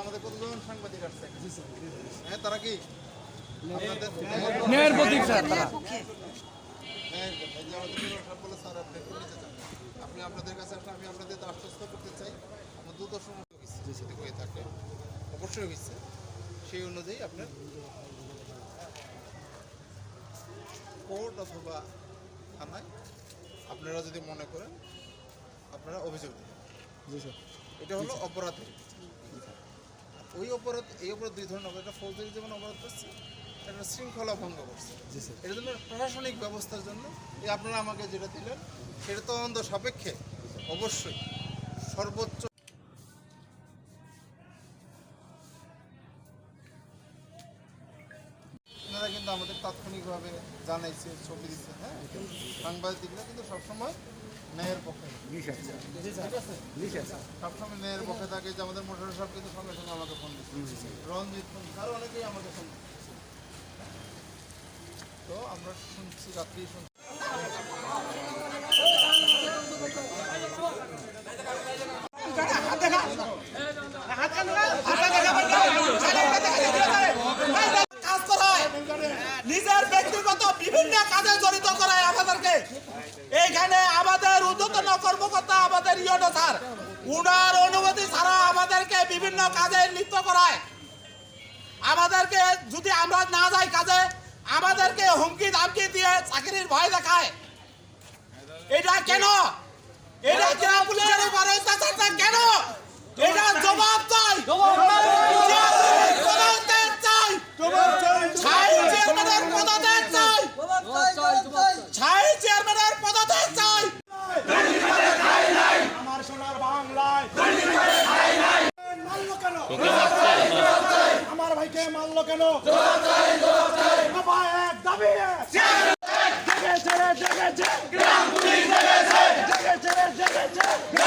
আমাদের সাংবাদিক আসছে হ্যাঁ তারা কি ন্যায়ের প্রতীক স্যার তারা হ্যাঁ, আপনি আপনাদের কাছে আসলে আমি আপনাদের আশ্বস্ত করতে চাই আমার দ্রুত সময় হয়ে থাকে অবশ্যই হয়েছে সেই অনুযায়ী আপনার কোর্ট অথবা থানায় আপনারা যদি মনে করেন আপনারা অভিযোগ দেবেন। জি স্যার। এটা হলো অপরাধের ওই অপরাধ এই অপরাধ দুই ধরনের অপরাধ একটা ফৌজদারি যেমন অপরাধ করছে একটা শৃঙ্খলা ভঙ্গ করছে। এটার জন্য প্রশাসনিক ব্যবস্থার জন্য। এই আপনারা আমাকে যেটা দিলেন সেটা তদন্ত সাপেক্ষে অবশ্যই সর্বোচ্চ কিন্তু আমাদের তাৎক্ষণিকভাবে জানাইছে ছবি দিচ্ছে হ্যাঁ? সাংবাদিকরা কিন্তু সবসময় ন্যায়ের পক্ষে। সবসময় ন্যায়ের পক্ষে থাকে যে আমাদের মোটর সাহেব কিন্তু সঙ্গে সঙ্গে আমাকে ফোন দিচ্ছে রঞ্জিত ফোন আরও অনেকেই আমাকে ফোন তো আমরা শুনছি রাত্রি শুনছি। নিজের ব্যক্তিগত বিভিন্ন কাজে জড়িত করায় আমাদেরকে। এইখানে আমাদের ঊর্ধ্বতন কর্মকর্তা আমাদের ইয়নো স্যার। উনার অনুমতি ছাড়া আমাদেরকে বিভিন্ন কাজে লিপ্ত করায়। আমাদেরকে যদি আমরা না যাই কাজে আমাদেরকে হুমকি ধামকি দিয়ে চাকরির ভয় দেখায়। এটা কেন? এটা কেন পুলিশের উপর অত্যাচারটা কেন এটা জবাব চাই পদত্যাগ চাই ছাই চেয়ারম্যানের পদত্যাগ চাই ছাই চেয়ারম্যানের পদত্যাগ চাই আমার সোনার বাংলায় মারলো কেন আমার ভাইকে মারলো কেন দাবি। জেগেছে রে, জেগেছে। জেগেছে জেগেছে।